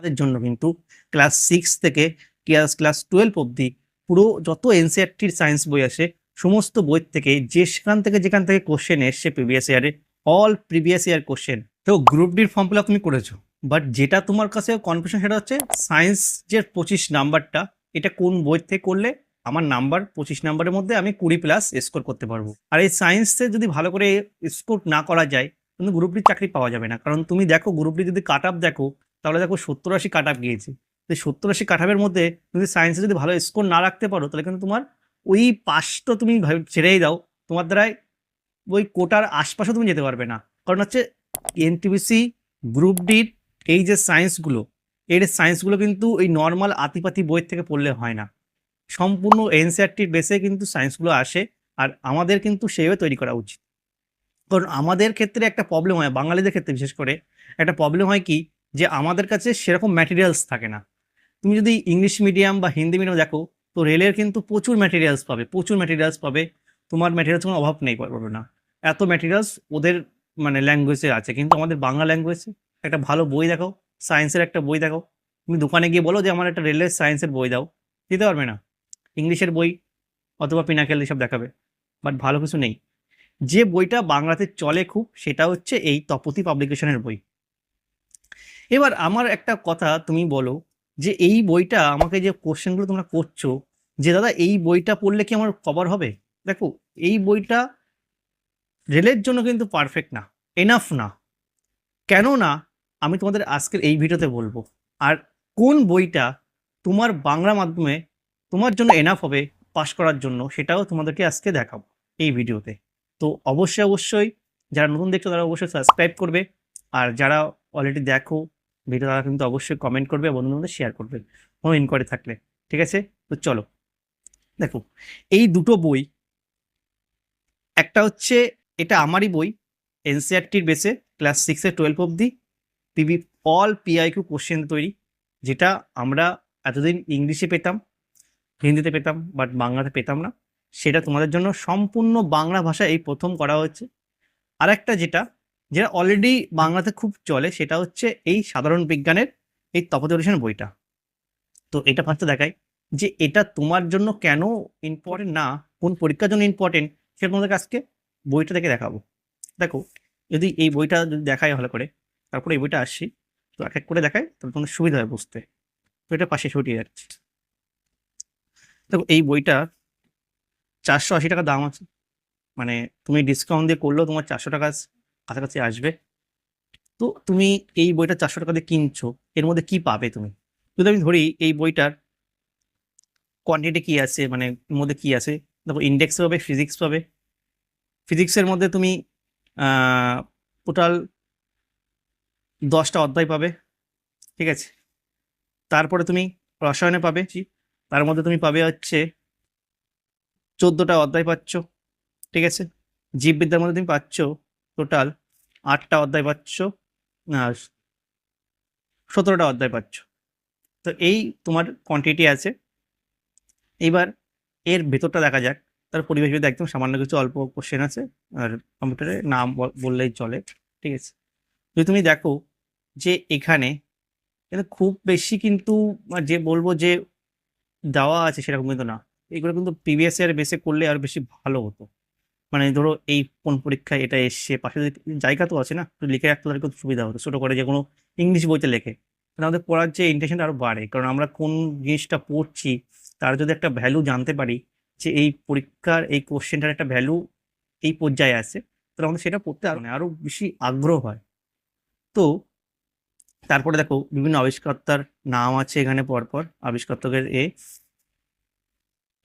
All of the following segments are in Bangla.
আমাদের জন্য কিন্তু ক্লাস সিক্স থেকে ক্লাস ক্লাস টুয়েলভ অবধি পুরো যত এনসিআরটির সায়েন্স বই আসে সমস্ত বই থেকে যে সেখান থেকে যেখান থেকে কোশ্চেন এসছে প্রিভিয়াস ইয়ারে অল প্রিভিয়াস ইয়ার কোশ্চেন তো গ্রুপ ডির ফর্ম ফিল আপ তুমি করেছ? বাট যেটা তোমার কাছে কনফিউশন সেটা হচ্ছে সায়েন্স যে পঁচিশ নাম্বারটা এটা কোন বই থেকে করলে আমার নাম্বার পঁচিশ নাম্বারের মধ্যে আমি কুড়ি প্লাস স্কোর করতে পারব। আর এই সায়েন্সে যদি ভালো করে স্কোর না করা যায় কিন্তু গ্রুপ ডির চাকরি পাওয়া যাবে না। কারণ তুমি দেখো গ্রুপ ডি যদি কাট আপ দেখো তাহলে দেখো সত্তর আশি কাট আপ গিয়েছে। তো সত্তর আশি কাট আপের মধ্যে তুমি সায়েন্সে যদি ভালো স্কোর না রাখতে পারো, তাহলে কিন্তু তোমার ওই পাসটা তুমি ছেড়েই দাও। তোমার দ্বারাই ওই কোটার আশপাশে তুমি যেতে পারবে না। কারণ হচ্ছে এনটিবিসি গ্রুপ ডির এই যে সায়েন্সগুলো এর সায়েন্সগুলো কিন্তু এই নর্মাল আতিপাতি বই থেকে পড়লে হয় না। সম্পূর্ণ এনসিআরটির বেসে কিন্তু সায়েন্সগুলো আসে আর আমাদের কিন্তু সেইভাবে তৈরি করা উচিত। কারণ আমাদের ক্ষেত্রে একটা প্রবলেম হয়, বাঙালিদের ক্ষেত্রে বিশেষ করে, একটা প্রবলেম হয় কি যে আমাদের কাছে সেরকম ম্যাটেরিয়ালস থাকে না। তুমি যদি ইংলিশ মিডিয়াম বা হিন্দি মিডিয়াম দেখো, তো রেলের কিন্তু প্রচুর ম্যাটেরিয়ালস পাবে, প্রচুর ম্যাটেরিয়ালস পাবে। তোমার ম্যাটেরিয়ালস কোনো অভাব নেই, পারবে না। এত ম্যাটেরিয়ালস ওদের মানে ল্যাঙ্গুয়েজে আছে, কিন্তু আমাদের বাংলা ল্যাঙ্গুয়েজে একটা ভালো বই দেখো সায়েন্সের একটা বই দেখো তুমি দোকানে গিয়ে বলো যে, আমার একটা রেলের সায়েন্সের বই দাও। দিতে পারবে না। ইংলিশের বই অথবা পিনাকেল এসব দেখাবে বাট ভালো কিছু নেই। যে বইটা বাংলাতে চলে খুব, সেটা হচ্ছে এই তপতি পাবলিকেশনের বই। এবার আমার একটা কথা তুমি বলো যে এই বইটা আমাকে যে কোশ্চেনগুলো তোমরা করছ, যে দাদা এই বইটা পড়লে কি আমার কভার হবে? দেখো, এই বইটা রেলের জন্য কিন্তু পারফেক্ট না এনাফ না। কেন না আমি তোমাদের আজকের এই ভিডিওতে বলব, আর কোন বইটা তোমার বাংলা মাধ্যমে তোমার জন্য এনাফ হবে পাশ করার জন্য সেটাও তোমাদেরকে আজকে দেখাবো এই ভিডিওতে। তো অবশ্যই অবশ্যই যারা নতুন দেখছ তারা অবশ্যই সাবস্ক্রাইব করবে, আর যারা অলরেডি দেখো ভিডিও তারা কিন্তু অবশ্যই কমেন্ট করবে বন্ধুদের মধ্যে শেয়ার করবে। কোনো ইনকোয়ারি থাকলে, ঠিক আছে? তো চলো, দেখো, এই দুটো বই, একটা হচ্ছে এটা আমারই বই এনসিআরটির বেসে ক্লাস সিক্সে টুয়েলভ অবধি পিবি অল পিআইকিউ কোশ্চেন তৈরি, যেটা আমরা এতদিন ইংলিশে পেতাম, হিন্দিতে পেতাম বাট বাংলাতে পেতাম না। সেটা তোমাদের জন্য সম্পূর্ণ বাংলা ভাষা এই প্রথম করা হচ্ছে আর একটা যেটা যেটা অলরেডি বাংলাতে খুব চলে, সেটা হচ্ছে এই সাধারণ বিজ্ঞানের এই তপতরিশন বইটা। তো এটা ফার্স্টে দেখাই যে এটা তোমার জন্য কেন ইম্পর্টেন্ট না, কোন পরীক্ষার জন্য ইম্পর্টেন্ট সেটা তোমাদের আজকে বইটা থেকে দেখাবো। দেখো, যদি এই বইটা যদি দেখাই ভালো করে, তারপরে এই বইটা আসছি, তো এক এক করে দেখাই, তাহলে তোমাদের সুবিধা হয় বুঝতে। তো এটা পাশে ছুটিয়ে যাচ্ছে। দেখো, এই বইটা চারশো আশি টাকা দাম আছে। মানে তুমি ডিসকাউন্ট দিয়ে করলেও তোমার চারশো টাকা কাছাকাছি আসবে। তো তুমি এই বইটা চারশো টাকা দিয়ে কিনছো, এর মধ্যে কি পাবে তুমি? যদি আমি ধরি এই বইটার কোয়ান্টিটি কি আছে মানে এর মধ্যে কি আছে? দেখো ইন্ডেক্স পাবে ফিজিক্স পাবে। ফিজিক্সের মধ্যে তুমি টোটাল দশটা অধ্যায় পাবে, ঠিক আছে? তারপরে তুমি রসায়নে পাবে, তার মধ্যে তুমি পাবে হচ্ছে চোদ্দোটা অধ্যায় পাচ্ছ, ঠিক আছে? জীববিদ্যার মধ্যে তুমি পাচ্ছ টোটাল আটটা অধ্যায় পাচ্ছ সতেরোটা অধ্যায় পাচ্ছ। তো এই তোমার কোয়ান্টিটি আছে। এইবার এর ভেতরটা দেখা যাক। তার পরিবেশ ভেদে একদম সামান্য কিছু অল্প কোশ্চেন আছে, আর কম্পিউটারে নাম বললেই চলে, ঠিক আছে? যদি তুমি দেখো যে এখানে কিন্তু খুব বেশি কিন্তু যে বলব যে দেওয়া আছে সেরকম কিন্তু না। এগুলো কিন্তু প্রিভিয়াস ইয়ার বেসে করলে আর বেশি ভালো হতো। মানে ধরো এই কোন পরীক্ষায় এটা এসছে, পাশে জায়গা তো আছে না, তো লিখে রাখতে তাহলে খুব সুবিধা হতো। ছোটো করে যে কোনো ইংলিশ বইতে লেখে। তাহলে আমাদের পড়ার যে ইন্টেনশনটা আরও বাড়ে। কারণ আমরা কোন জিনিসটা পড়ছি, তার যদি একটা ভ্যালু জানতে পারি যে এই পরীক্ষার এই কোশ্চেনটার একটা ভ্যালু এই পর্যায়ে আছে, তাহলে আমাদের সেটা পড়তে আরও আরও বেশি আগ্রহ হয়। তো তারপরে দেখো বিভিন্ন আবিষ্কর্তার নাম আছে এখানে পরপর আবিষ্কর্তকের এ।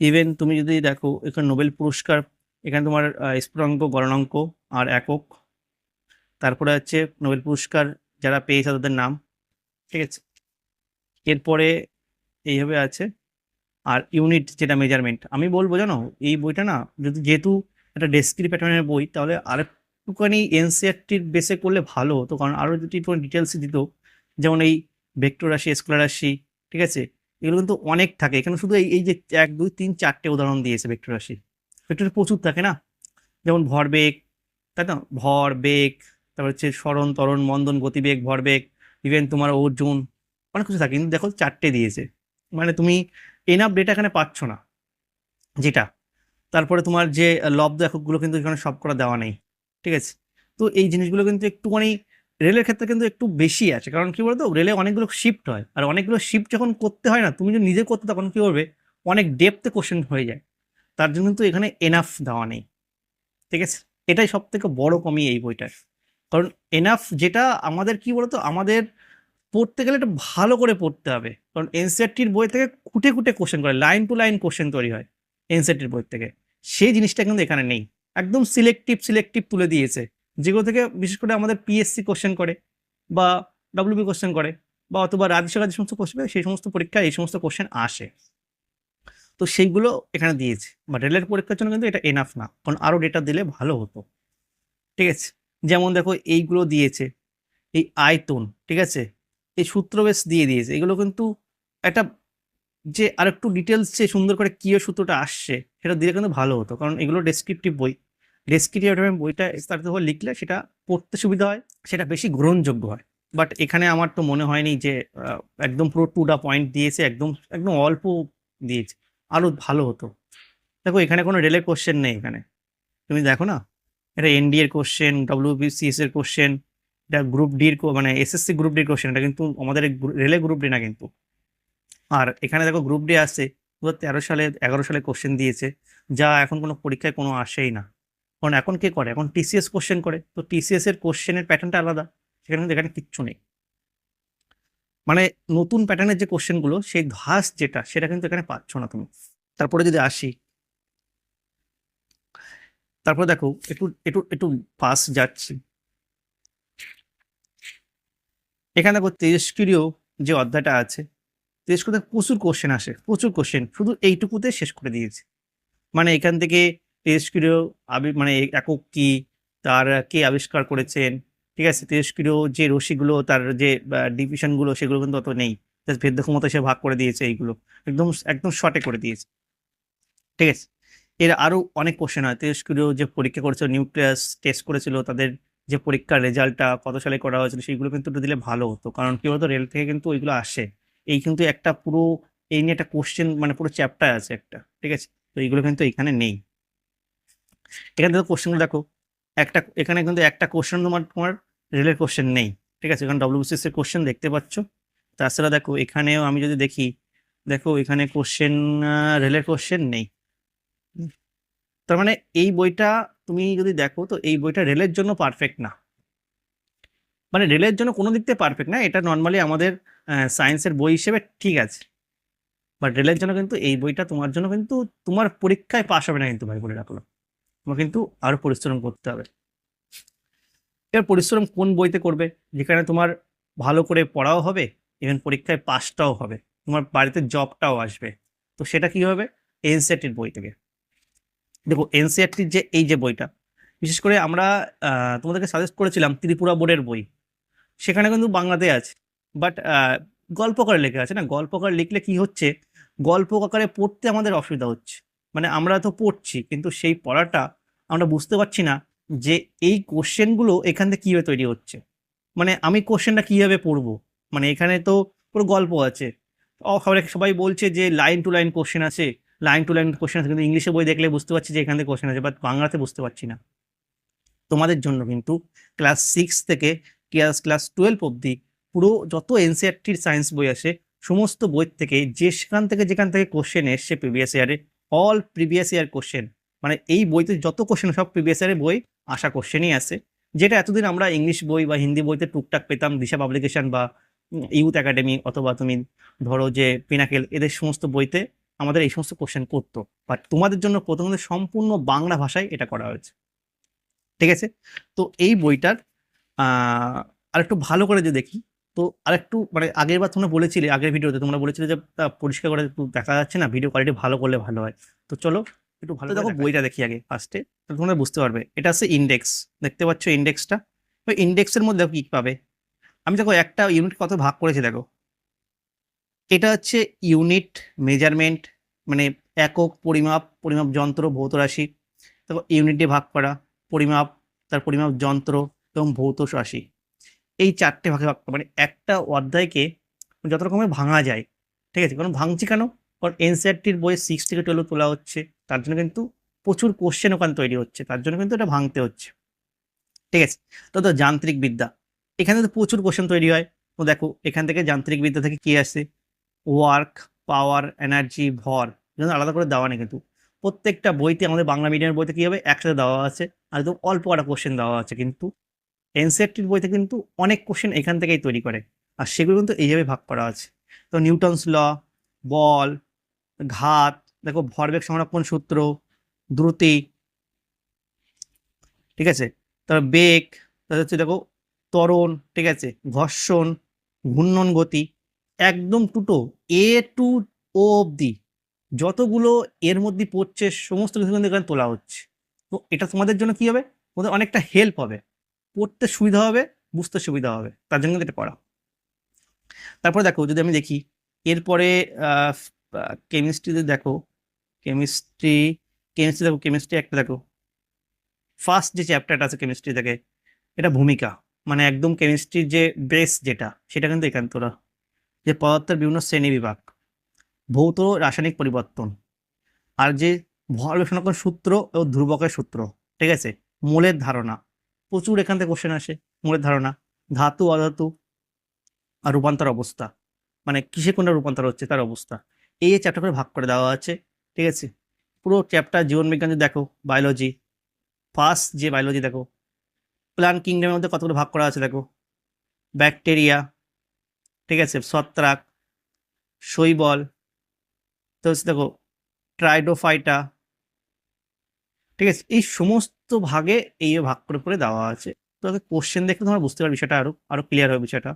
ইভেন তুমি যদি দেখো এখানে নোবেল পুরস্কার এখানে তোমার আহ, স্ফুটনাঙ্ক গণনাঙ্ক আর একক। তারপরে হচ্ছে নোবেল পুরস্কার যারা পেয়েছে তাদের নাম ঠিক আছে? এরপরে এইভাবে আছে আর ইউনিট যেটা মেজারমেন্ট। আমি বলব জানো এই বইটা না যদি যেহেতু একটা ডেসক্রিপ প্যাটার্নের বই তাহলে আর একটুখানি এনসিআরটির বেসে করলে ভালো হতো কারণ আরও যদি একটু ডিটেলস দিত যেমন এই ভেক্টর রাশি স্কোলার রাশি ঠিক আছে? এগুলো কিন্তু অনেক থাকে। এখানে শুধু এই যে এক দুই তিন চারটে উদাহরণ দিয়েছে ভেক্টর রাশি। ভেক্টর প্রচুর থাকে না? যেমন ভরবেগ, তাই না ভর বেগ তারপর হচ্ছে স্মরণ তরণ মন্দন, গতিবেগ, ভরবেগ ইভেন তোমার অর্জুন, অনেক কিছু থাকে। কিন্তু দেখো চারটে দিয়েছে। মানে তুমি এনাফ ডেটা এখানে পাচ্ছ না, যেটা। তারপরে তোমার যে লব্ধ এককগুলো কিন্তু এখানে সব করা দেওয়া নেই, ঠিক আছে? তো এই জিনিসগুলো কিন্তু একটুখানি রেলের ক্ষেত্রে কিন্তু একটু বেশি আছে। কারণ কি বলতো? রেলে অনেকগুলো শিফট হয়। আর অনেকগুলো শিফট যখন করতে হয় না, তুমি যদি নিজে করতে তখন কি করবে? অনেক ডেপথে কোশ্চেন হয়ে যায়। তার জন্য কিন্তু এখানে এনাফ দেওয়া নেই। ঠিক আছে? এটাই সব থেকে বড় কমি এই বইটার। কারণ এনাফ যেটা আমাদের কি বলতো? আমাদের পড়তে গেলে এটা ভালো করে পড়তে হবে। কারণ এনসিআরটির বই থেকে খুঁটে খুঁটে কোশ্চেন করে লাইন টু লাইন কোশ্চেন তৈরি হয় এনসিআরটির বই থেকে। সেই জিনিসটা কিন্তু এখানে নেই। একদম সিলেক্টিভ সিলেক্টিভ তুলে দিয়েছে। যেগুলো থেকে বিশেষ করে আমাদের পিএসসি কোশ্চেন করে বা ডব্লিউবি কোশ্চেন করে বা অথবা রাজ্য সরকার যে সমস্ত কোশ্চেন সেই সমস্ত পরীক্ষায় এই সমস্ত কোশ্চেন আসে। তো সেইগুলো এখানে দিয়েছে। বা রেলের পরীক্ষার জন্য কিন্তু এটা এনাফ না। কারণ আরও ডেটা দিলে ভালো হতো। ঠিক আছে? যেমন দেখো এইগুলো দিয়েছে। এই আয়তন, ঠিক আছে? এই সূত্র বেশ দিয়ে দিয়েছে। এগুলো কিন্তু একটা যে আরেকটু ডিটেলস যে সুন্দর করে কিও সূত্রটা আসছে, সেটা দিলে কিন্তু ভালো হতো। কারণ এগুলো ডেসক্রিপটিভ বই। ডেসক্রিপটিভ বইটা বিস্তারিতভাবে লিখলে সেটা পড়তে সুবিধা হয়, সেটা বেশি গ্রহণযোগ্য হয়। বাট এখানে আমার তো মনে হয়নি যে একদম পুরো টুটা পয়েন্ট দিয়েছে, একদম একদম অল্প দিয়েছে। আরও ভালো হতো। দেখো, এখানে কোনো রেলের কোশ্চেন নেই এখানে। তুমি দেখো না? এটা এনডি এর কোশ্চেন ডব্লিউবিসিএস এর কোশ্চেন এটা গ্রুপ ডির মানে এসএসসি গ্রুপ ডির কোশ্চেন এটা কিন্তু আমাদের রেলে গ্রুপ ডি না কিন্তু। আর এখানে দেখো গ্রুপ ডি আছে, দু হাজার তেরো সালে, এগারো সালে কোশ্চেন দিয়েছে, যা এখন কোনো পরীক্ষায় কোনো আসেই না। কারণ এখন কে করে? এখন টিসিএস কোশ্চেন করে। তো টিসিএস এর কোশ্চেনের প্যাটার্নটা আলাদা। সেখানে কিন্তু এখানে কিচ্ছু নেই। মানে নতুন প্যাটার্নের যে কোশ্চেনগুলো সেই ধাস যেটা, সেটা কিন্তু এখানে পাচ্ছ না তুমি। তারপরে যদি আসি, তারপরে দেখো, একটু একটু একটু পাস যাচ্ছি। এখানে দেখো তেজস্ক্রিয় যে অধ্যায়টা আছে, তেজস্ক্রিয়তে প্রচুর কোশ্চেন আসে, প্রচুর কোশ্চেন শুধু এইটুকুতে শেষ করে দিয়েছে। মানে এখান থেকে তেজস্ক্রিয় আবি মানে একক কি, তার কে আবিষ্কার করেছেন ঠিক আছে তেজস্ক্রিয় যে রশ্মিগুলো তার যে ডিভিশনগুলো সেগুলো কিন্তু অত নেই। জাস্ট ভেদ্য ক্ষমতা সে ভাগ করে দিয়েছে এইগুলো। একদম একদম শর্টে করে দিয়েছে। ঠিক আছে? এর আরও অনেক কোশ্চেন হয়। তেজস্ক্রিয় যে পরীক্ষা করেছিল নিউক্লিয়াস টেস্ট করেছিল, তাদের যে পরীক্ষার রেজাল্টটা কত সালে করা হয়েছিল সেইগুলো কিন্তু একটু দিলে ভালো হতো। কারণ কি বলতো রেল থেকে কিন্তু ওইগুলো আসে। এই কিন্তু একটা পুরো, এই নিয়ে একটা কোশ্চেন মানে পুরো চ্যাপ্টার আছে একটা। ঠিক আছে? তো এইগুলো কিন্তু এখানে নেই। এখানে দেখো কোশ্চেনগুলো দেখো। একটা, এখানে কিন্তু একটা কোশ্চেন তোমার তোমার রেলের কোশ্চেন নেই। ঠিক আছে? এখানে ডব্লিউবিসিএস এর কোশ্চেন দেখতে পাচ্ছ। তাছাড়া দেখো, এখানেও আমি যদি দেখি, দেখো এখানে কোশ্চেন রেলের কোশ্চেন নেই। তার মানে এই বইটা তুমি যদি দেখো, তো এই বইটা রেলের জন্য পারফেক্ট না। মানে রেলের জন্য কোনো দিক থেকে পারফেক্ট না, এটা নর্মালি আমাদের সায়েন্সের বই হিসেবে ঠিক আছে। বাট রেলের জন্য কিন্তু এই বইটা তোমার জন্য কিন্তু তোমার পরীক্ষায় পাশ হবে না কিন্তু ভাই, বলে রাখল তোমার কিন্তু আরও পরিশ্রম করতে হবে। এবার পরিশ্রম কোন বইতে করবে? যেখানে তোমার ভালো করে পড়াও হবে ইভেন পরীক্ষায় পাসটাও হবে, তোমার বাড়িতে জবটাও আসবে। তো সেটা কি হবে? এনসিআরটির বই থেকে। দেখো এনসিআরটির যে, এই যে বইটা, বিশেষ করে আমরা তোমাদেরকে সাজেস্ট করেছিলাম ত্রিপুরা বোর্ডের বই। সেখানে কিন্তু বাংলাতে আছে বাট গল্প আকারে লেখা আছে না? গল্প আকারে লিখলে কি হচ্ছে? গল্প আকারে পড়তে আমাদের অসুবিধা হচ্ছে। মানে আমরা তো পড়ছি, কিন্তু সেই পড়াটা আমরা বুঝতে পারছি না যে এই কোশ্চেনগুলো এখান থেকে কীভাবে তৈরি হচ্ছে? মানে আমি কোশ্চেনটা কীভাবে পড়ব? মানে এখানে তো পুরো গল্প আছে। খবরে সবাই বলছে যে লাইন টু লাইন কোশ্চেন আছে। লাইন টু লাইন কোশ্চেন আছে, কিন্তু ইংলিশে বই দেখলে বুঝতে পারছি যে এখান থেকে কোশ্চেন আছে বাট বাংলাতে বুঝতে পারছি না। তোমাদের জন্য কিন্তু ক্লাস সিক্স থেকে ক্লাস ক্লাস টুয়েলভ অবধি পুরো যত এনসিআরটির সায়েন্স বই আসে সমস্ত বই থেকে যে সেখান থেকে, যেখান থেকে কোশ্চেন এসছে প্রিভিয়াস ইয়ারে অল প্রিভিয়াস ইয়ার কোশ্চেন মানে এই বইতে যত কোশ্চেন সব প্রিভিয়াস ইয়ারের বই আসা কোশ্চেনই আছে। যেটা এতদিন আমরা ইংলিশ বই বা হিন্দি বইতে টুকটাক পেতাম দিশা পাবলিকেশন বা ইউথ একাডেমি অথবা তুমি ধরো যে পিনাকেল এদের সমস্ত বইতে আমাদের এই সমস্ত কোশ্চেন করতো। বাট তোমাদের জন্য প্রথমত সম্পূর্ণ বাংলা ভাষায় এটা করা হয়েছে। ঠিক আছে? তো এই বইটার আহ, আরেকটু ভালো করে যে দেখি তো আরেকটু মানে আগের বার তোমরা বলেছিলে আগের ভিডিওতে তোমরা বলেছিলে যে পরিষ্কার করে দেখা যাচ্ছে না ভিডিও কোয়ালিটি ভালো করলে ভালো হয়। তো চলো একটু ভালো দেখো বইটা দেখি আগে ফার্স্টে তোমরা বুঝতে পারবে। এটা হচ্ছে ইন্ডেক্স দেখতে পাচ্ছ ইন্ডেক্সটা ওই ইন্ডেক্সের মধ্যে দেখো কি পাবে? আমি দেখো একটা ইউনিট কত ভাগ করেছি, দেখো। এটা হচ্ছে ইউনিট মেজারমেন্ট মানে একক পরিমাপ পরিমাপ যন্ত্র, ভৌত রাশি। দেখো ইউনিট দিয়ে ভাগ করা, পরিমাপ, তার পরিমাপ যন্ত্র এবং ভৌত রাশি। এই চারটে ভাগে ভাগ করা। মানে একটা অধ্যায়কে যত রকমের ভাঙা যায়, ঠিক আছে? কারণ ভাঙছি কেন? কারণ এনসিআরটির বই সিক্স থেকে টুয়েলভ তোলা হচ্ছে। তার জন্য কিন্তু প্রচুর কোশ্চেন ওখানে তৈরি হচ্ছে, তার জন্য কিন্তু এটা ভাঙতে হচ্ছে। ঠিক আছে? তো তো যান্ত্রিক বিদ্যা, এখানে তো প্রচুর কোশ্চেন তৈরি হয়। তো দেখো, এখান থেকে যান্ত্রিক বিদ্যা থেকে কি আসে? ওয়ার্ক পাওয়ার এনার্জি ভর এগুলো আলাদা করে দেওয়া নেই কিন্তু। প্রত্যেকটা বইতে আমাদের বাংলা মিডিয়ামের বইতে কী হবে? একসাথে দেওয়া আছে। আর একদম অল্প কটা কোশ্চেন দেওয়া আছে কিন্তু। এনসিআরটির বইতে কিন্তু অনেক কোশ্চেন এখান থেকেই তৈরি করে। আর সেগুলো কিন্তু এইভাবে ভাগ করা আছে। তো নিউটনস ল, বল, ঘাত, দেখো ভরবেগ সংরক্ষণ সূত্র দ্রুতি। ঠিক আছে? তারপর বেগ, তারপর হচ্ছে দেখো ত্বরণ, ঠিক আছে? ঘর্ষণ, ঘূর্ণন গতি, একদম টুটো এ টু ও অবধি। যতগুলো এর মধ্যে পড়ছে, সমস্ত কিছু কিন্তু এখানে তোলা হচ্ছে। তো এটা তোমাদের জন্য কি হবে? তোমাদের অনেকটা হেল্প হবে। পড়তে সুবিধা হবে, বুঝতে সুবিধা হবে। তার জন্য এটা করা। তারপরে দেখো, যদি আমি দেখি, এরপরে কেমিস্ট্রিতে দেখো কেমিস্ট্রি কেমিস্ট্রি দেখো কেমিস্ট্রি একটা দেখো। ফার্স্ট যে চ্যাপ্টারটা আছে কেমিস্ট্রি থেকে এটা ভূমিকা। মানে একদম কেমিস্ট্রির যে বেস যেটা, সেটা কিন্তু এখান তোরা যে পদার্থের বিভিন্ন শ্রেণি বিভাগ, ভৌত রাসায়নিক পরিবর্তন, আর যে ভর সূত্র ও ধ্রুবকের সূত্র, ঠিক আছে? মূলের ধারণা। প্রচুর এখান থেকে কোশ্চেন আসে, মূলের ধারণা। ধাতু, অধাতু, আর রূপান্তর অবস্থা। মানে কিসে কোনটা রূপান্তর হচ্ছে তার অবস্থা। এই চ্যাপ্টার করে ভাগ করে দেওয়া আছে, ঠিক আছে? পুরো চ্যাপ্টার জীবনবিজ্ঞান যদি দেখো বায়োলজি ফার্স্ট যে বায়োলজি দেখো প্লান্ট কিংডমের মধ্যে কতগুলো ভাগ করা আছে দেখো ব্যাকটেরিয়া ঠিক আছে, ছত্রাক, শৈবল, তো দেখো ট্রাইডোফাইটা ঠিক আছে, এই সমস্ত ভাগে এই ভাগ করে করে দেওয়া আছে, তো কোশ্চেন দেখে তোমার বুঝতে পারবে বিষয়টা আরও আরও ক্লিয়ার হবে বিষয়টা।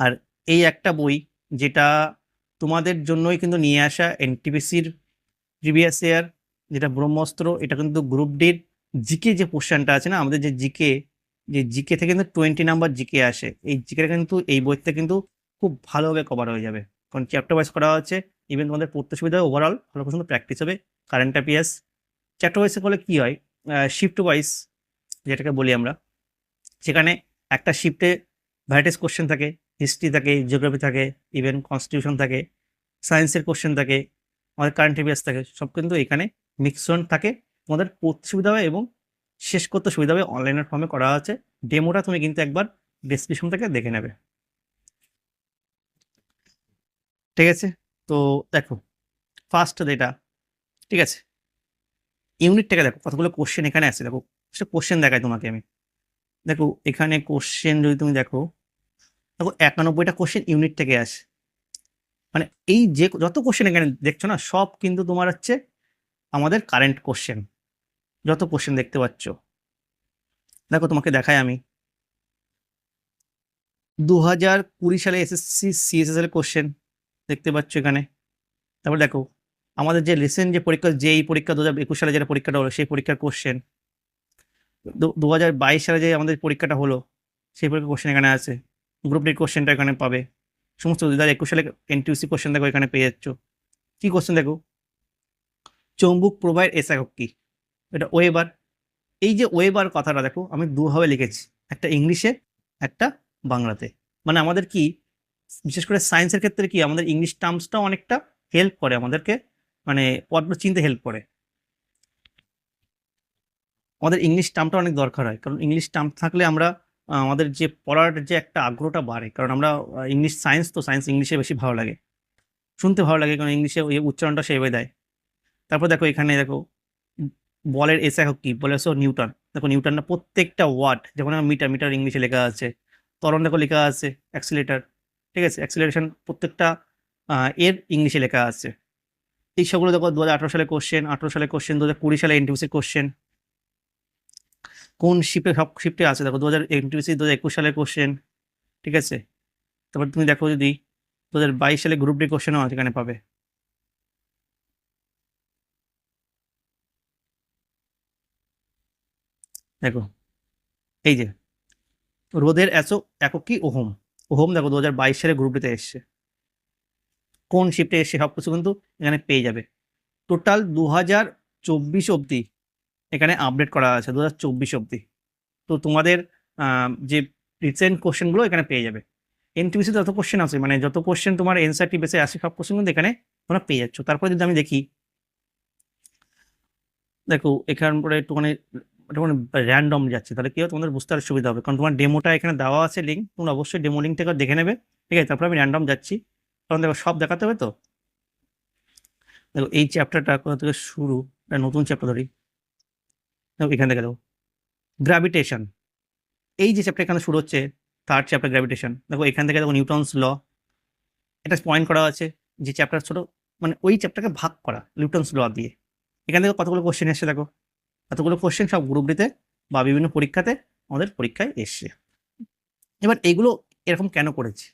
আর এই একটা বই যেটা তোমাদের জন্যই কিন্তু নিয়ে আসা এনটিপিসির প্রিভিয়াস ইয়ার যেটা ব্রহ্মস্ত্র, এটা কিন্তু গ্রুপ ডির জিকে যে পোর্শনটা আছে না, আমাদের যে জিকে যে জিকে থেকে কিন্তু টোয়েন্টি নাম্বার জিকে আসে। এই জিকে কিন্তু, এই বইতে কিন্তু খুব ভালোভাবে কভার হয়ে যাবে। কারণ চ্যাপ্টার ওয়াইজ করা হচ্ছে ইভেন তোমাদের পড়তে সুবিধা হবে ওভারঅল ভালো পছন্দ প্র্যাকটিস হবে। কারেন্ট অ্যাফেয়ার্স চ্যাপ্টার ওয়াইজে করলে কী হয়? শিফট ওয়াইজ যেটাকে বলি আমরা, সেখানে একটা শিফটে ভ্যারাইটিস কোশ্চেন থাকে হিস্ট্রি থাকে জিওগ্রাফি থাকে ইভেন কনস্টিটিউশন থাকে সায়েন্সের কোশ্চেন থাকে আমাদের কারেন্ট অ্যাফেয়ার্স থাকে, সব কিন্তু এখানে মিক্সন থাকে। তোমাদের পড়তে সুবিধা হবে এবং শেষ করতে সুবিধা হবে অনলাইনের ফর্মে করা আছে। ডেমোটা তুমি কিন্তু একবার ডেসক্রিপশন থেকে দেখে নেবে। ঠিক আছে? তো দেখো ফার্স্ট যেটা, ঠিক আছে? ইউনিট থেকে দেখো, কতগুলো কোশ্চেন এখানে আছে দেখো। সেটা কোশ্চেন দেখাই তোমাকে আমি। দেখো, এখানে কোশ্চেন যদি তুমি দেখো দেখো একানব্বইটা কোশ্চেন ইউনিট থেকে আসে। মানে এই যে যত কোশ্চেন এখানে দেখছ না, সব কিন্তু তোমার হচ্ছে আমাদের কারেন্ট কোশ্চেন যত কোশ্চেন দেখতে পাচ্ছ। দেখো তোমাকে দেখাই আমি। দু হাজার কুড়ি সালে এসএসসি সিএসএস এর কোশ্চেন দেখতে পাচ্ছ এখানে। তারপর দেখো, আমাদের যে রিসেন্ট যে পরীক্ষা, যে এই পরীক্ষা দু হাজার একুশ সালে যেটা পরীক্ষাটা হলো, সেই পরীক্ষার কোশ্চেন দু হাজার বাইশ সালে যে আমাদের পরীক্ষাটা হলো, সেই পরীক্ষার কোশ্চেন এখানে আছে। গ্রুপ ডির কোশ্চেনটা এখানে পাবে। সমস্ত দু হাজার একুশ সালে এনটিউসি কোশ্চেন দেখো এখানে পেয়ে যাচ্ছ। কী কোশ্চেন দেখো? চৌম্বুক প্রবাহের এস একক কি? এটা ওয়েবার। এই যে ওয়েবার কথাটা দেখো, আমি দুভাবে লিখেছি। একটা ইংলিশে, একটা বাংলাতে। মানে আমাদের কি, বিশেষ করে সায়েন্সের ক্ষেত্রে কি, আমাদের ইংলিশ টার্মসটাও অনেকটা হেল্প করে, আমাদেরকে মানে পড়াগুলো চিনতে হেল্প করে। আমাদের ইংলিশ টার্মটা অনেক দরকার হয়, কারণ ইংলিশ টার্ম থাকলে আমরা আমাদের যে পড়ার যে একটা আগ্রহটা বাড়ে। কারণ আমরা ইংলিশ সায়েন্স তো সায়েন্স ইংলিশে বেশি ভালো লাগে। শুনতে ভালো লাগে কারণ ইংলিশে ওই উচ্চারণটা সেভাবে দেয়। তারপর দেখো এখানে দেখো, বলের এস একক কি? বলে হচ্ছে নিউটন। দেখো নিউটনটা প্রত্যেকটা ওয়ার্ড, যেমন মিটার মিটার ইংলিশে লেখা আছে। তরণ দেখো লেখা আছে অ্যাক্সিলেটার ঠিক আছে? অ্যাক্সিলারেশন প্রত্যেকটা এর ইংলিশে লেখা আছে। এই সবগুলো দেখো দু হাজার আঠারো সালে কোশ্চেন আঠারো সালে কোশ্চেন দু হাজার কুড়ি সালে এনটিউসির কোশ্চেন কোন শিপে সব শিফটে আছে? দেখো দু হাজার এনটিউসি দু হাজার একুশ সালের কোশ্চেন ঠিক আছে? তারপর তুমি দেখো যদি দু হাজার বাইশ সালে গ্রুপ ডি কোশ্চেনও এখানে পাবে। দেখো, এই যে, রোদের এসো, একক কি? ওহম। ওহম দেখো দু হাজার বাইশ সালে গ্রুপ গ্রুপটিতে এসছে। কোন শিফটে এসছে সব কিছু কিন্তু এখানে পেয়ে যাবে। টোটাল দু হাজার চব্বিশ অবধি এখানে আপডেট করা আছে দু হাজার চব্বিশ অবধি। তো তোমাদের যে রিসেন্ট কোশ্চেনগুলো এখানে পেয়ে যাবে। এনটিপিসি যত কোশ্চেন আছে মানে যত কোশ্চেন তোমার এনসারটি বেসে আসে, সব কোশ্চেন কিন্তু এখানে তোমরা পেয়ে যাচ্ছ। তারপরে যদি আমি দেখি, দেখো, এখান পরে একটুখানি একটুখানি র্যান্ডম যাচ্ছে। তাহলে কি হবে? তোমাদের বুঝতে আরও সুবিধা হবে। কারণ তোমার ডেমোটা এখানে দেওয়া আছে লিঙ্ক তোমরা অবশ্যই ডেমো লিঙ্কটা দেখে নেবে। ঠিক আছে? তারপরে আমি র্যান্ডম যাচ্ছি। কারণ দেখো, সব দেখাতে হবে তো? দেখো, এই চ্যাপ্টারটা কোথা থেকে শুরু? নতুন চ্যাপ্টার ধরি। এখান থেকে দেখো গ্র্যাভিটেশন এই যে চ্যাপ্টার এখানে শুরু হচ্ছে থার্ড চ্যাপ্টার গ্র্যাভিটেশন দেখো এখান থেকে দেখো নিউটনস ল এটা পয়েন্ট করা আছে, যে চ্যাপ্টার ছোটো মানে ওই চ্যাপ্টারকে ভাগ করা নিউটনস ল দিয়ে। এখান থেকে কতগুলো কোশ্চেন এসছে দেখো। এতগুলো কোশ্চেন সব গ্রুপ ডিতে বা বিভিন্ন পরীক্ষাতে আমাদের পরীক্ষায় এসছে। এবার এগুলো এরকম কেন করেছে?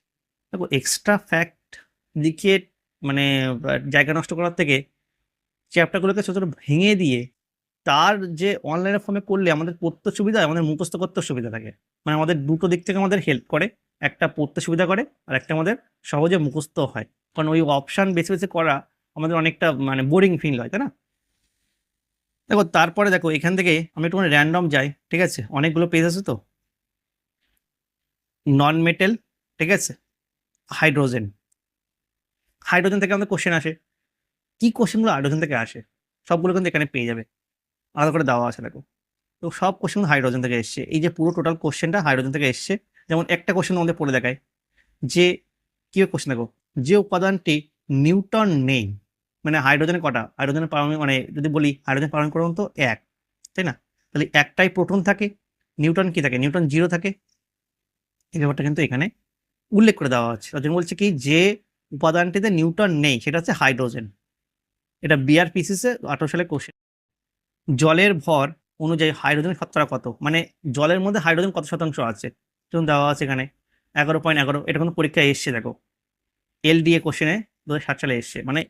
দেখো এক্সট্রা ফ্যাক্ট লিখে মানে জায়গা নষ্ট করার থেকে চ্যাপ্টারগুলোকে ছোটো ছোটো ভেঙে দিয়ে তার যে অনলাইনের ফর্মে করলে আমাদের পড়তে সুবিধা আমাদের মুখস্থ করতে সুবিধা থাকে। মানে আমাদের দুটো দিক থেকে আমাদের হেল্প করে, একটা পড়তে সুবিধা করে আর একটা আমাদের সহজে মুখস্থ হয়। কারণ ওই অপশান বেছে বেছে করা আমাদের অনেকটা মানে বোরিং ফিল হয়, তাই না? দেখো, তারপরে দেখো, এখান থেকে আমি একটু র্যান্ডম যাই, ঠিক আছে? অনেকগুলো পেজ আছে তো? নন মেটেল ঠিক আছে? হাইড্রোজেন হাইড্রোজেন থেকে আমাদের কোশ্চেন আসে। কি কোশ্চেনগুলো হাইড্রোজেন থেকে আসে? সবগুলো কিন্তু এখানে পেয়ে যাবে। আলাদা করে দেওয়া আছে দেখো। তো সব কোশ্চেন হাইড্রোজেন থেকে এসছে। এই যে পুরো টোটাল কোশ্চেনটা হাইড্রোজেন থেকে এসছে। যেমন একটা কোশ্চেন আমাদের পড়ে দেখায় যে কি কোশ্চেন দেখো? যে উপাদানটি নিউটন নেই মানে হাইড্রোজেনের কটা? হাইড্রোজেনের পারমাণবিক মানে যদি বলি হাইড্রোজেন পারমাণবিক করুন তো এক, তাই না? তাহলে একটাই প্রোটন থাকে, নিউটন কি থাকে? নিউটন জিরো থাকে। এই ব্যাপারটা কিন্তু এখানে উল্লেখ করে দেওয়া আছে। তার জন্য বলছে কি, যে উপাদানটিতে নিউটন নেই, সেটা হচ্ছে হাইড্রোজেন এটা বিআর পিসিসে আঠারো সালে কোশ্চেন জলের ভর অনুযায়ী হাইড্রোজেন শতকরা কত? মানে জলের মধ্যে হাইড্রোজেন কত শতাংশ আছে? যেমন দেওয়া আছে এখানে। এগারো পয়েন্ট এগারো, এটা কোনো পরীক্ষায় এসছে, দেখো। এলডিএ কোশ্চেনে দু সাত সালে এসছে। মানে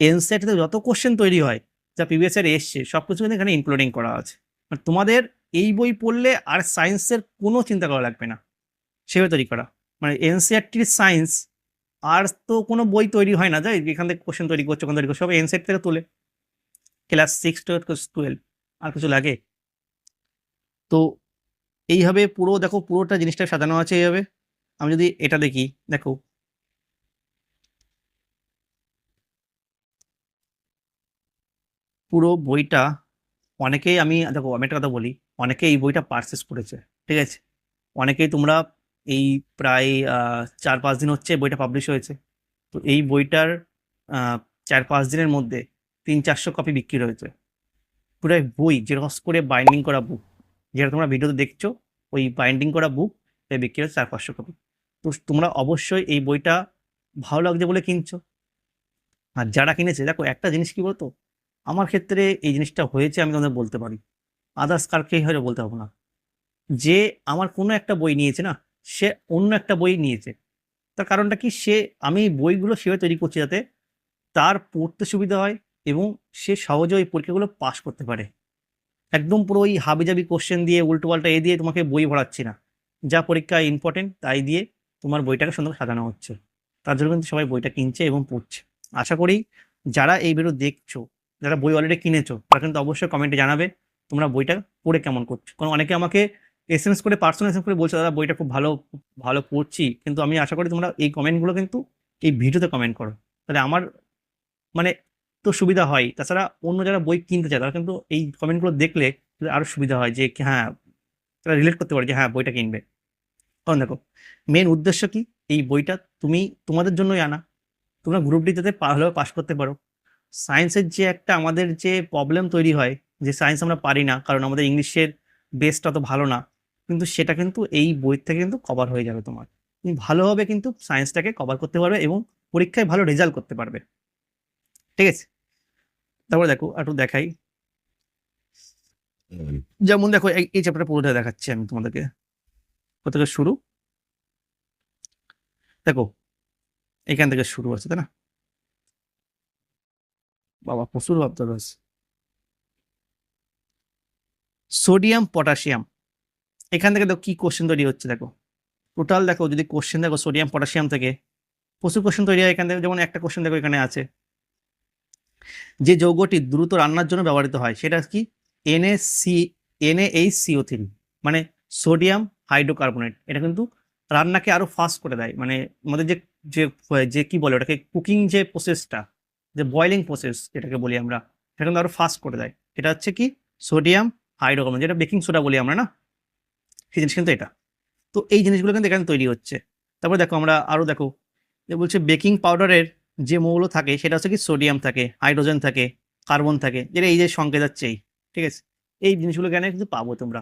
এনসেটতে যত কোশ্চেন তৈরি হয়, যা প্রিভিয়াস ইয়ার এসছে সব কিছু কিন্তু এখানে ইনক্লুডিং করা আছে। মানে তোমাদের এই বই পড়লে আর সায়েন্সের কোনো চিন্তা করা লাগবে না। সেভাবে তৈরি করা। মানে এনসিআরটির সায়েন্স আর তো কোনো বই তৈরি হয় না, যাই এখান থেকে কোশ্চেন তৈরি করছে, ওখান তৈরি করছে, সব এনসেট থেকে তোলে। ক্লাস সিক্স টু টুয়েলভ আর কিছু লাগে? তো এইভাবে পুরো, দেখো পুরোটা জিনিসটা সাজানো আছে এইভাবে। আমি যদি এটা দেখি, দেখো। পুরো বইটা, অনেকেই আমি, দেখো, আমি একটা কথা বলি অনেকে এই বইটা পারচেস করেছে ঠিক আছে? অনেকেই তোমরা এই প্রায় চার পাঁচ দিন হচ্ছে বইটা পাবলিশ হয়েছে। তো এই বইটার চার পাঁচ দিনের মধ্যে তিন চারশো কপি বিক্রি হয়েছে পুরো বই জেরক্স করে বাইন্ডিং করা বুক যেটা তোমরা ভিডিওতে দেখছ, ওই বাইন্ডিং করা বুক তাই বিক্রি হচ্ছে চার, পাঁচশো কপি তো তোমরা অবশ্যই এই বইটা ভালো লাগছে বলে কিনছো। আর যারা কিনেছে, দেখো একটা জিনিস কি বলতো? আমার ক্ষেত্রে এই জিনিসটা হয়েছে আমি তোমাদের বলতে পারি। আদার্স কারকেই হয়তো বলতে পারব না। যে আমার কোনো একটা বই নিয়েছে না, সে অন্য একটা বই নিয়েছে। তার কারণটা কি? সে আমি বইগুলো সেভাবে তৈরি করছি যাতে তার পড়তে সুবিধা হয় এবং সে সহজে ওই পরীক্ষাগুলো পাশ করতে পারে। একদম পুরো ওই হাবিজাবি কোশ্চেন দিয়ে উল্টো পাল্টা এ দিয়ে তোমাকে বই ভরাচ্ছি না। যা পরীক্ষা ইম্পর্টেন্ট তাই দিয়ে তোমার বইটাকে সুন্দর সাজানো হচ্ছে। তার জন্য কিন্তু সবাই বইটা কিনছে এবং পড়ছে। আশা করি যারা এই ভিডিও দেখছ, যারা বই অলরেডি কিনেছো, তারা কিন্তু অবশ্যই কমেন্টে জানাবে তোমরা বইটা পড়ে কেমন করছ। কারণ অনেকে আমাকে এসএমএস করে পার্সোনাল এসএমএস করে বলছো, দাদা, বইটা খুব ভালো ভালো পড়ছি। কিন্তু আমি আশা করি তোমরা এই কমেন্টগুলো কিন্তু এই ভিডিওতে কমেন্ট করো। তাহলে আমার মানে তো সুবিধা হয়। তাছাড়া অন্য যারা বই কিনতে চায়, তারা কিন্তু এই কমেন্টগুলো দেখলে আরও সুবিধা হয় যে হ্যাঁ তারা রিলেট করতে পারে যে হ্যাঁ বইটা কিনবে। কারণ দেখো মেন উদ্দেশ্য কি? এই বইটা তুমি তোমাদের জন্যই আনা। তোমরা গ্রুপ ডি যাতে ভালোভাবে পাস করতে পারো। সায়েন্সের যে একটা আমাদের যে প্রবলেম তৈরি হয়, যে সায়েন্স আমরা পারি না, কারণ আমাদের ইংলিশের বেসটা তো ভালো না, কিন্তু সেটা কিন্তু এই বই থেকে কিন্তু কভার হয়ে যাবে তোমার। তুমি ভালোভাবে কিন্তু সায়েন্সটাকে কভার করতে পারবে এবং পরীক্ষায় ভালো রেজাল্ট করতে পারবে। ঠিক আছে? তারপরে দেখো একটু দেখাই। যেমন দেখো এই- চ্যাপ্টারটা পুরোটা দেখাচ্ছি আমি তোমাদেরকে। কোথা থেকে শুরু? দেখো এখান থেকে শুরু আছে তাই না? বাবা প্রচুর ভাবতে রয়েছে সোডিয়াম পটাশিয়াম এখান থেকে দেখো কি কোশ্চেন তৈরি হচ্ছে দেখো। টোটাল দেখো যদি কোশ্চেন দেখো সোডিয়াম পটাশিয়াম থেকে প্রচুর কোশ্চেন তৈরি হয় এখান থেকে। যেমন একটা কোশ্চেন দেখো এখানে আছে। যে যৌগটি দ্রুত রান্নার জন্য ব্যবহৃত হয়, সেটা কি? এনএসি এনএইচ সিও থ্রি মানে সোডিয়াম হাইড্রোকার্বনেট এটা কিন্তু রান্নাকে আরও ফাস্ট করে দেয় মানে আমাদের যে যে কি বলে ওটাকে কুকিং যে প্রসেসটা যে বয়লিং প্রসেস যেটাকে বলি আমরা, সেটা কিন্তু আরও ফাস্ট করে দেয়। এটা হচ্ছে কি? সোডিয়াম হাইড্রোকার্বন যেটা বেকিং সোডা বলি আমরা, না? সেই জিনিস কিন্তু এটা। তো এই জিনিসগুলো কিন্তু এখানে তৈরি হচ্ছে। তারপরে দেখো আমরা আরও দেখো, যে বলছে বেকিং পাউডারের যে মৌল থাকে সেটা হচ্ছে কি সোডিয়াম থাকে, হাইড্রোজেন থাকে, কার্বন থাকে, যেটা এই যে সংকেত যাচ্ছে এই ঠিক আছে? এই জিনিসগুলো এখানে কিন্তু পাবো তোমরা?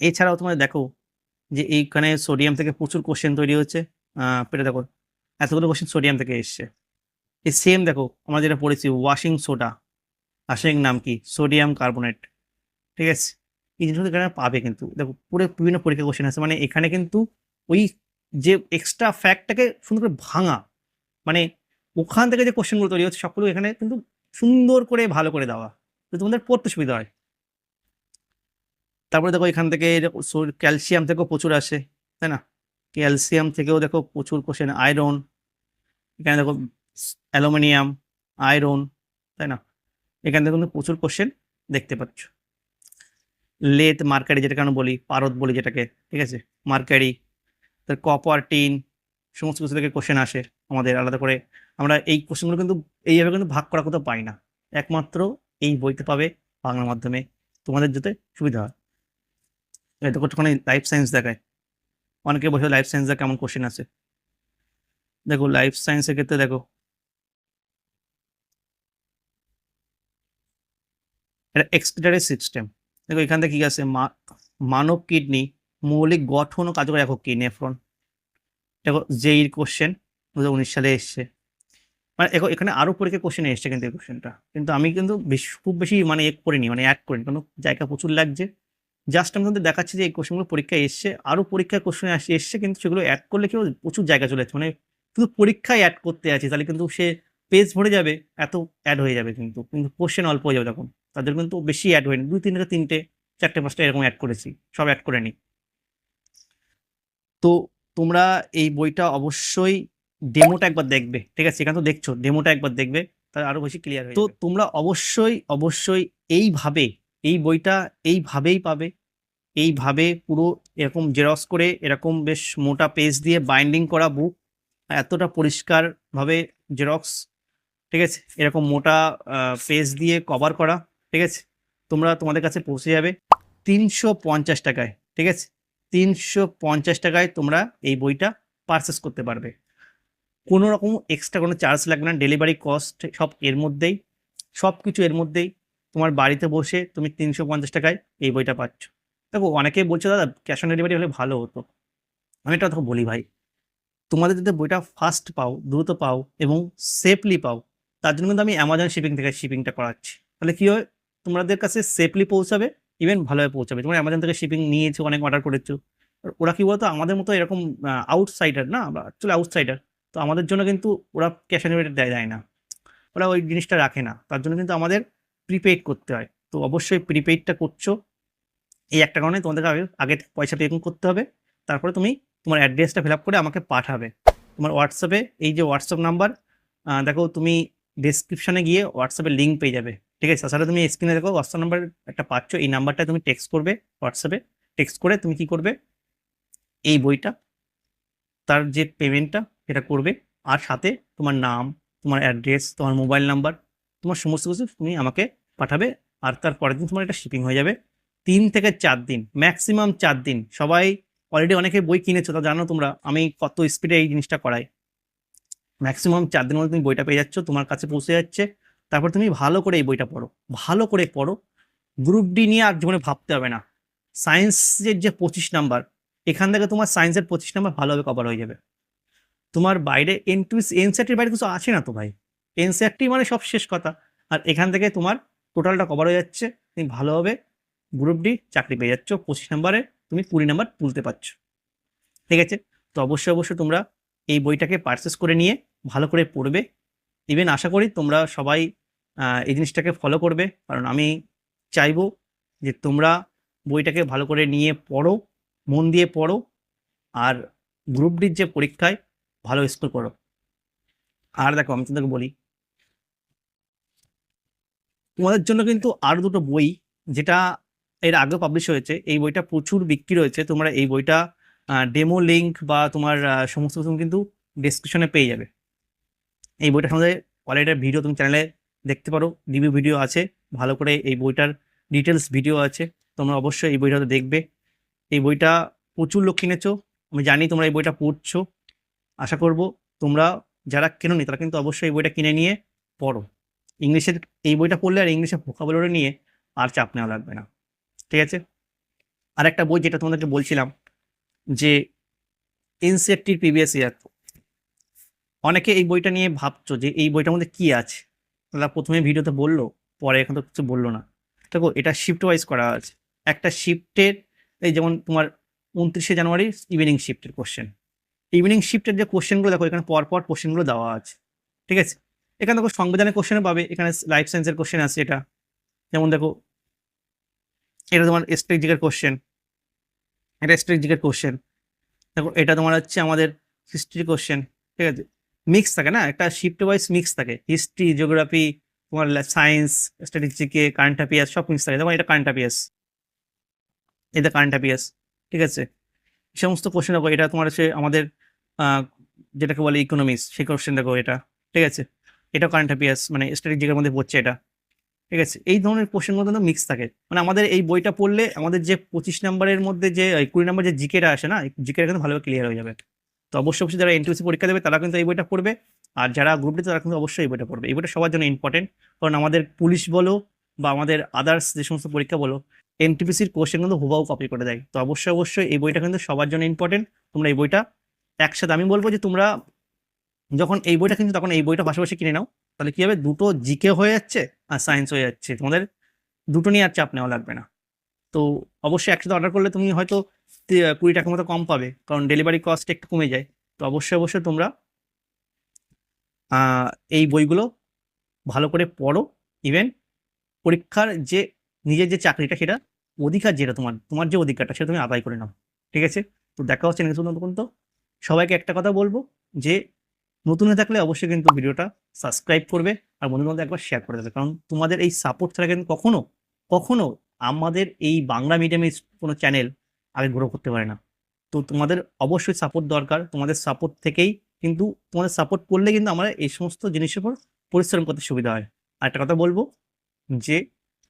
এছাড়াও তোমাদের দেখো যে এইখানে সোডিয়াম থেকে প্রচুর কোশ্চেন তৈরি হচ্ছে। পেটে দেখো, এতগুলো কোশ্চেন সোডিয়াম থেকে এসছে। এই সেম দেখো, আমরা যেটা পড়েছি ওয়াশিং সোডা রাসায়নিক নাম কি? সোডিয়াম কার্বনেট ঠিক আছে? এই জিনিসগুলো এখানে পাবে কিন্তু। দেখো, পুরো বিভিন্ন পরীক্ষা কোশ্চেন আছে মানে এখানে কিন্তু ওই যে এক্সট্রা ফ্যাক্টটাকে সুন্দর করে ভাঙা মানে ওখান থেকে যে কোশ্চেনগুলো তৈরি হচ্ছে, সবগুলো এখানে কিন্তু সুন্দর করে ভালো করে দেওয়া। তো তোমাদের পড়তে সুবিধা হয়। তারপরে দেখো এখান থেকে ক্যালসিয়াম থেকেও প্রচুর আসে, তাই না? ক্যালসিয়াম থেকেও দেখো প্রচুর কোশ্চেন আয়রন এখানে দেখো অ্যালুমিনিয়াম আয়রন তাই না? এখান থেকে কিন্তু প্রচুর কোশ্চেন দেখতে পাচ্ছ। লেথ মার্কারি যেটাকে আমরা বলি, পারদ বলি যেটাকে, ঠিক আছে? মার্কারি তার কপার টিন সমস্ত কিছু থেকে কোশ্চেন আসে। আমাদের আলাদা করে আমরা এই কোশ্চেনগুলো কিন্তু এইভাবে কিন্তু ভাগ করা কোথাও পাই না। একমাত্র এই বইতে পাবে বাংলা মাধ্যমে তোমাদের যাতে সুবিধা হয়। এটা কতখানি লাইফ সায়েন্স দেখায়। অনেকে বসে লাইফ সায়েন্স কেমন কোশ্চেন আছে? দেখো লাইফ সায়েন্সের ক্ষেত্রে দেখো। এটা এক্সপিটারি সিস্টেম দেখো এখান থেকে কি আছে? মানব কিডনি মৌলিক গঠন ও কার্যকরী একক কি? নেফ্রন দেখো জেইর কোশ্চেন দু হাজার উনিশ সালে এসছে। মানে এখানে আরও পরীক্ষা কোশ্চেন এসছে কিন্তু এই কোশ্চেনটা কিন্তু আমি কিন্তু বেশ- খুব বেশি মানে এক করিনি মানে অ্যাড করিনি। কারণ জায়গা প্রচুর লাগছে। জাস্ট আমি তোমাদের দেখাচ্ছি যে এই কোশ্চেনগুলো পরীক্ষায় এসছে। আরও পরীক্ষার কোশ্চেন আসে এসছে, কিন্তু সেগুলো অ্যাড করলে কেউ প্রচুর জায়গা চলে যাচ্ছে। মানে শুধু পরীক্ষায় অ্যাড করতে আছে, তাহলে কিন্তু সে পেজ ভরে যাবে, এত অ্যাড হয়ে যাবে কিন্তু। কিন্তু কোশ্চেন অল্প হয়ে যাবে তখন। তাদের কিন্তু বেশি অ্যাড হয়নি। দুই, তিনটে তিনটে, চারটে, পাঁচটা এরকম অ্যাড করেছি। সব অ্যাড করে নি। তো তোমরা এই বইটা অবশ্যই ডেমোটা একবার দেখবে ঠিক আছে? এখানে তো দেখছ ডেমোটা একবার দেখবে তাহলে আরও বেশি ক্লিয়ার তো তোমরা অবশ্যই অবশ্যই এইভাবে এই বইটা এইভাবেই পাবে। এইভাবে পুরো এরকম জেরক্স করে এরকম বেশ মোটা পেজ দিয়ে বাইন্ডিং করা বুক এতটা পরিষ্কারভাবে জেরক্স ঠিক আছে? এরকম মোটা পেজ দিয়ে কভার করা ঠিক আছে? তোমরা তোমাদের কাছে পৌঁছে যাবে তিনশো পঞ্চাশ টাকায় ঠিক আছে? তিনশো পঞ্চাশ টাকায় তোমরা এই বইটা পারচেস করতে পারবে। কোনো রকম এক্সট্রা কোনো চার্জ লাগবে না ডেলিভারি কস্ট সব এর মধ্যেই সব কিছু এর মধ্যেই। তোমার বাড়িতে বসে তুমি তিনশো পঞ্চাশ টাকায় এই বইটা পাচ্ছ। দেখো, অনেকেই বলছে, দাদা ক্যাশ অন ডেলিভারি হলে ভালো হতো। আমি এটা দেখো বলি ভাই, তোমাদের যদি বইটা ফাস্ট পাও, দ্রুত পাও এবং সেফলি পাও, তার জন্য কিন্তু আমি অ্যামাজন শিপিং থেকে শিপিংটা করাচ্ছি। তাহলে কী হয়? তোমাদের কাছে সেফলি পৌঁছাবে ইভেন ভালোভাবে পৌঁছাবে। তোমরা অ্যামাজন থেকে শিপিং নিয়েছো, অনেক অর্ডার করেছ। ওরা কি বলতো? আমাদের মতো এরকম আউটসাইডার না, আমরা অ্যাকচুয়ালি আউটসাইডার তো আমাদের জন্য কিন্তু ওরা ক্যাশ অন ডেলিভারি দেয় যায় না। ওরা ওই জিনিসটা রাখে না। তার জন্য কিন্তু আমাদের প্রিপেইড করতে হয়। তো অবশ্যই প্রিপেইডটা করছ। এই একটা কারণে তোমাদের আগে আগে পয়সা পে করতে হবে। তারপরে তুমি তোমার অ্যাড্রেসটা ফিল করে আমাকে পাঠাবে। তোমার হোয়াটসঅ্যাপে এই যে হোয়াটসঅ্যাপ নাম্বার দেখো তুমি ডেসক্রিপশনে গিয়ে হোয়াটসঅ্যাপে লিঙ্ক পেয়ে যাবে। ঠিক আছে? তাছাড়া তুমি স্ক্রিনে দেখো হোয়াটসঅ্যাপ নাম্বার একটা পাচ্ছ। এই নাম্বারটা তুমি টেক্সট করবে হোয়াটসঅ্যাপে টেক্সট করে তুমি কি করবে? এই বইটা, তার যে পেমেন্টটা সেটা করবে। আর সাথে তোমার নাম, তোমার অ্যাড্রেস তোমার মোবাইল নাম্বার তোমার সমস্ত কিছু তুমি আমাকে পাঠাবে। আর তার পরের দিন তোমার এটা শিপিং হয়ে যাবে। তিন থেকে চার দিন ম্যাক্সিমাম চার দিন। সবাই অলরেডি অনেকে বই কিনেছো, তা জানো তোমরা আমি কত স্পিডে এই জিনিসটা করাই। ম্যাক্সিমাম চার দিনের মধ্যে তুমি বইটা পেয়ে যাচ্ছ, তোমার কাছে পৌঁছে যাচ্ছে। তারপর তুমি ভালো করে এই বইটা পড়ো, ভালো করে পড়ো। গ্রুপ ডি নিয়ে আর জীবনে ভাবতে হবে না। সায়েন্সের যে পঁচিশ নাম্বার এখান থেকে তোমার সায়েন্সের পঁচিশ নাম্বার ভালোভাবে কভার হয়ে যাবে। তোমার বাইরে এন এনটুইস এনসিআরটির বাইরে কিছু আছে না তো ভাই? এনসিআরটি মানে সব শেষ কথা। আর এখান থেকে তোমার টোটালটা কভার হয়ে যাচ্ছে। তুমি ভালোভাবে গ্রুপ ডি চাকরি পেয়ে যাচ্ছ। পঁচিশ নাম্বারে তুমি কুড়ি নাম্বার তুলতে পারছ। ঠিক আছে? তো অবশ্যই অবশ্যই তোমরা এই বইটাকে পারচেস করে নিয়ে ভালো করে পড়বে। ইভেন আশা করি তোমরা সবাই এই জিনিসটাকে ফলো করবে। কারণ আমি চাইব যে তোমরা বইটাকে ভালো করে নিয়ে পড়ো, মন দিয়ে পড়ো। আর গ্রুপ ডির যে পরীক্ষায় ভালো স্কোর করো আর দেখো, আমি তোমাদেরকে বলি, তোমাদের জন্য কিন্তু আর দুটো বই যেটা এর আগে পাবলিশ হয়েছে। এই বইটা প্রচুর বিক্রি হয়েছে তোমরা এই বইটা ডেমো লিঙ্ক বা তোমার সমস্ত কিছু কিন্তু ডেসক্রিপশনে পেয়ে যাবে। এই বইটার সম্বন্ধে অলরেডি ভিডিও তুমি চ্যানেলে দেখতে পারো। রিভিউ ভিডিও আছে, ভালো করে এই বইটার ডিটেলস ভিডিও আছে। তোমরা অবশ্যই এই বইটা দেখবে। এই বইটা প্রচুর লোক কিনেছো। আমি জানি তোমরা এই বইটা পড়ছো। আশা করব তোমরা যারা কেনোনি, তারা কিন্তু অবশ্যই এই বইটা কিনে নিয়ে পড়ো। ইংলিশের এই বইটা পড়লে আর ইংলিশের ভোকাবুলারি নিয়ে আর চাপ নেওয়া লাগবে না। ঠিক আছে? আর একটা বই যেটা তোমাদেরকে বলছিলাম যে এনসিআরটির প্রিভিয়াস ইয়ার অনেকে এই বইটা নিয়ে ভাবছ যে এই বইটার মধ্যে কী আছে? তারা প্রথমে ভিডিওতে বলল, পরে এখন তো কিছু বলল না। দেখো, এটা শিফট ওয়াইজ করা আছে। একটা শিফটের এই যেমন তোমার উনত্রিশে জানুয়ারি ইভিনিং শিফটের কোশ্চেন ইভিনিং শিফটের যে কোশ্চেনগুলো দেখো, এখানে পরপর কোশ্চেনগুলো দেওয়া আছে, ঠিক আছে? এখানে দেখো সংবিধানের কোশ্চেন পাবে, এখানে লাইফ সায়েন্সের কোশ্চেন আছে এটা। যেমন দেখো, এটা তোমার স্ট্রেটেজিকের কোশ্চেন এটা স্ট্রেটেজিকের কোশ্চেন দেখো এটা তোমার হচ্ছে আমাদের হিস্ট্রি কোশ্চেন ঠিক আছে? মিক্স থাকে না, একটা শিফট ওয়াইজ মিক্স থাকে। হিস্ট্রি জিওগ্রাফি তোমার সায়েন্স স্ট্র্যাটেজিকে কারেন্ট অ্যাফেয়ার্স সব মিক্স থাকে। যেমন এটা কারেন্ট অ্যাফেয়ার্স এটা কারেন্ট অ্যাফেয়ার্স ঠিক আছে? সমস্ত কোশ্চেন দেখো, এটা তোমার হচ্ছে আমাদের যেটাকে বলে ইকোনমিক্স সেই কোশ্চেন দেখো এটা, ঠিক আছে? এটা কারেন্ট অ্যাফেয়ার্স মানে স্ট্র্যাটেজিকের মধ্যে পড়ছে এটা, ঠিক আছে? এই ধরনের কোশ্চেনগুলো কিন্তু মিক্স থাকে। মানে আমাদের এই বইটা পড়লে আমাদের যে পঁচিশ নম্বরের মধ্যে যে কুড়ি নম্বর যে জিকেটা আসে না জিকেটা কিন্তু ভালোভাবে ক্লিয়ার হয়ে যাবে। তো অবশ্যই অবশ্যই যারা এনটিসি পরীক্ষা দেবে, তারা কিন্তু এই বইটা পড়বে। আর যারা গ্রুপ ডি তারা কিন্তু অবশ্যই এই বইটা পড়বে। এই বইটা সবার জন্য ইম্পর্টেন্ট কারণ আমাদের পুলিশ বলো বা আমাদের আদার্স যে সমস্ত পরীক্ষা বলো এনটিপিসির কোশ্চেন কিন্তু হুবাও কপি করে দেয়। তো অবশ্যই অবশ্যই এই বইটা কিন্তু সবার জন্য ইম্পর্টেন্ট তোমরা এই বইটা একসাথে। আমি বলব যে তোমরা যখন এই বইটা কিনছো, তখন এই বইটা পাশাপাশি কিনে নাও। তাহলে কি হবে? দুটো জিকে হয়ে যাচ্ছে আর সায়েন্স হয়ে যাচ্ছে। তোমাদের দুটো নিয়ে আর চাপ নেওয়া লাগবে না। তো অবশ্যই একসাথে অর্ডার করলে তুমি হয়তো কুড়ি টাকার মতো কম পাবে। কারণ ডেলিভারি কস্ট একটু কমে যায়। তো অবশ্যই অবশ্যই তোমরা এই বইগুলো ভালো করে পড়ো। ইভেন পরীক্ষার যে, নিজের যে চাকরিটা, সেটা অধিকার যেটা তোমার তোমার যে অধিকারটা, সেটা তুমি আদায় করে নাও। ঠিক আছে? তো দেখা হচ্ছে নেক্সট নতুন তো। সবাইকে একটা কথা বলব যে নতুন হয়ে থাকলে অবশ্যই কিন্তু ভিডিওটা সাবস্ক্রাইব করবে আর বন্ধুদের মধ্যে একবার শেয়ার করে দেবে। কারণ তোমাদের এই সাপোর্ট ছাড়া কিন্তু কখনো কখনো আমাদের এই বাংলা মিডিয়ামে কোনো চ্যানেল আগে গ্রো করতে পারে না। তো তোমাদের অবশ্যই সাপোর্ট দরকার। তোমাদের সাপোর্ট থেকেই কিন্তু তোমাদের সাপোর্ট করলে কিন্তু আমরা এই সমস্ত জিনিসের উপর পরিশ্রম করতে সুবিধা হয়। আর একটা কথা বলব যে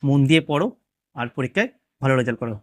মন দিয়ে পড়ো আর পরীক্ষায় ভালো রেজাল্ট করো।